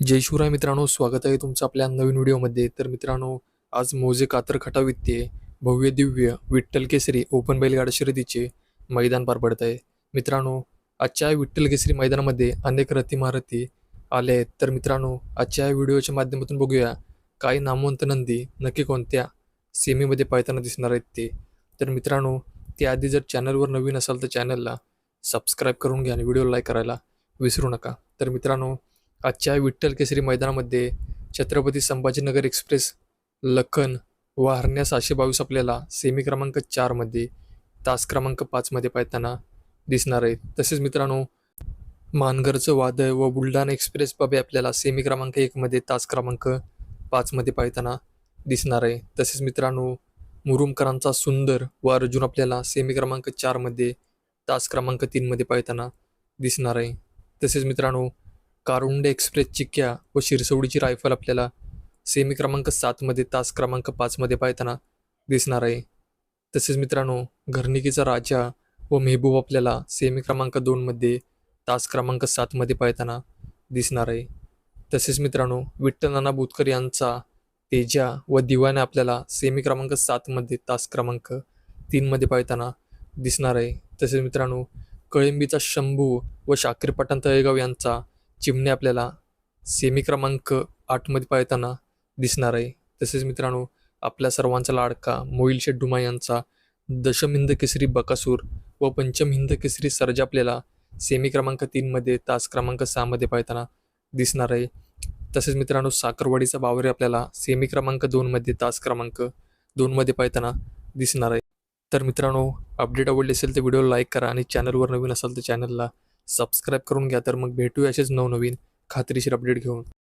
जय शिवराय मित्रांनो स्वागत आहे तुमचं आपल्या नवीन व्हिडिओमध्ये. तर मित्रांनो आज मोजे कातर खटा वित्ते भव्य दिव्य विठ्ठल केसरी ओपन बैलगाडा शर्यतीचे मैदान पार पडत आहे मित्रांनो आजच्या विठ्ठल केसरी मैदानामध्ये अनेक रथी महारथी आले आहेत. तर मित्रांनो आजच्या व्हिडिओच्या माध्यमातून बघूया काही नामवंत नंदी नक्की कोणत्या सेमीमध्ये पाहताना दिसणार आहेत ते. तर मित्रांनो त्याआधी जर चॅनलवर नवीन असाल तर चॅनलला सबस्क्राईब करून घ्या आणि व्हिडिओ लाईक करायला विसरू नका. तर मित्रांनो आजच्या विठ्ठल केसरी मैदानामध्ये छत्रपती संभाजीनगर एक्सप्रेस लखन व हरण्या सहाशे बावीस आपल्याला सेमी क्रमांक चारमध्ये तास क्रमांक पाचमध्ये पाहताना दिसणार आहे. तसेच मित्रांनो मानगरचं वादळ व बुलढाणा एक्सप्रेस बाबे आपल्याला सेमी क्रमांक एकमध्ये तास क्रमांक पाचमध्ये पाहताना दिसणार आहे. तसेच मित्रांनो मुरुमकरांचा सुंदर व अर्जुन आपल्याला सेमी क्रमांक चारमध्ये तास क्रमांक तीनमध्ये पाहताना दिसणार आहे. तसेच मित्रांनो कारुंडे एक्सप्रेस चिक्क्या व शिरसवडीची रायफल आपल्याला सेमी क्रमांक सातमध्ये तास क्रमांक पाचमध्ये पाहताना दिसणार आहे. तसेच मित्रांनो घरनिकीचा राजा व मेहबूब आपल्याला सेमी क्रमांक दोनमध्ये तास क्रमांक सातमध्ये पाहताना दिसणार आहे. तसेच मित्रांनो विठ्ठल नाना बुतकर यांचा तेजा व दिवाने आपल्याला सेमी क्रमांक सातमध्ये तास क्रमांक तीनमध्ये पाहताना दिसणार आहे. तसेच मित्रांनो कळिंबीचा शंभू व शाकीर पठाण तळेगाव यांचा चिमणे आपल्याला सेमी क्रमांक आठमध्ये पाहताना दिसणार आहे. तसेच मित्रांनो आपल्या सर्वांचा लाडका मोईल शेड्डुमा यांचा दशमहिंद केसरी बकासूर व पंचमहिंद केसरी सर्जा आपल्याला सेमी क्रमांक तीनमध्ये तास क्रमांक सहामध्ये पाहताना दिसणार आहे. तसेच मित्रांनो साखरवाडीचा बावरे आपल्याला सेमी क्रमांक दोनमध्ये तास क्रमांक दोनमध्ये पाहताना दिसणार आहे. तर मित्रांनो अपडेट आवडली असेल तर व्हिडिओ लाईक करा आणि चॅनलवर नवीन असाल तर चॅनलला सबस्क्राईब करून घ्या तर मग भेटूया असेच नवनवीन खात्रीशीर अपडेट घेऊन.